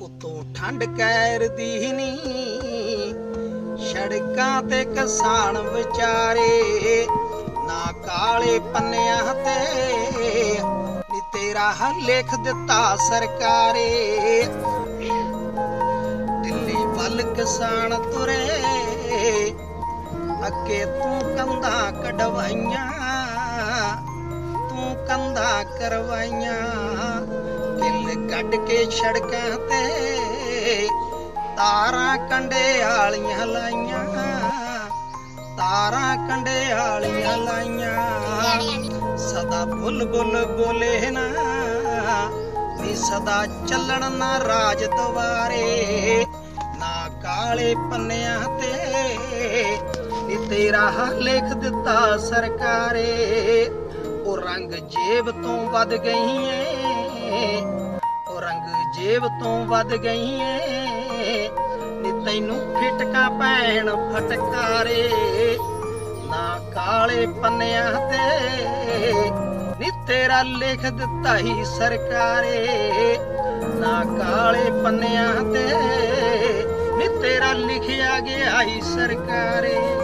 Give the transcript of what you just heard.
ਉਤੋਂ ਠੰਡ ਕੈਰਦੀ ਨੀ। ਸੜਕਾਂ ਤੇ ਕਿਸਾਨ ਵਿਚਾਰੇ, ਨਾ ਕਾਲੇ ਪੰਨਿਆਂ ਤੇ, ਨੀ ਤੇਰਾ ਹ ਲਿਖ ਦਿੱਤਾ ਸਰਕਾਰੇ। ਦਿੱਲੀ ਵੱਲ ਕਿਸਾਨ ਤੁਰੇ, ਅੱਗੇ ਤੂੰ ਕੰਧਾਂ ਕਢਵਾਈਆਂ, ਤੂੰ ਕੰਧਾਂ ਕਰਵਾਈਆਂ। ਕੱਢ ਕੇ ਸੜਕਾਂ ਤੇ। ਤਾਰਾਂ ਕੰਡੇ ਆਲੀਆਂ ਲਾਈਆਂ। ਤਾਰਾਂ ਕੰਡੇ ਆਲੀਆਂ ਲਾਈਆਂ। ਸਦਾ ਬੁੱਲ ਬੁੱਲ ਬੋਲੇ ਨਾ। ਨੀ ਸਦਾ ਚੱਲਣ ਨਾ ਰਾਜ ਦਵਾਰੇ ਨਾ ਕਾਲੇ ਪੰਨਿਆਂ ਤੇ। ਨੀ ਤੇਰਾ ਹ ਲਿਖ ਦਿੱਤਾ ਸਰਕਾਰੇ। ਉਹ ਰੰਗ ਜੇਬ ਤੋਂ ਵੱਧ ਗਈ ਏ ਜੇਬ ਤੋਂ ਵੱਧ ਗਈ ਏ ਨੀ ਤੈਨੂੰ ਫਿਟਕਾ ਪੈਣ ਫਟਕਾਰੇ, ਨਾ ਕਾਲੇ ਪੰਨਿਆਂ ਤੇ। ਨੀ ਤੇਰਾ ਲਿਖ ਦਿੱਤਾ ਹੀ ਸਰਕਾਰੇ, ਨਾ ਕਾਲੇ ਪੰਨਿਆਂ ਤੇ। ਨੀ ਤੇਰਾ ਲਿਖਿਆ ਗਿਆ ਹੀ ਸਰਕਾਰੇ।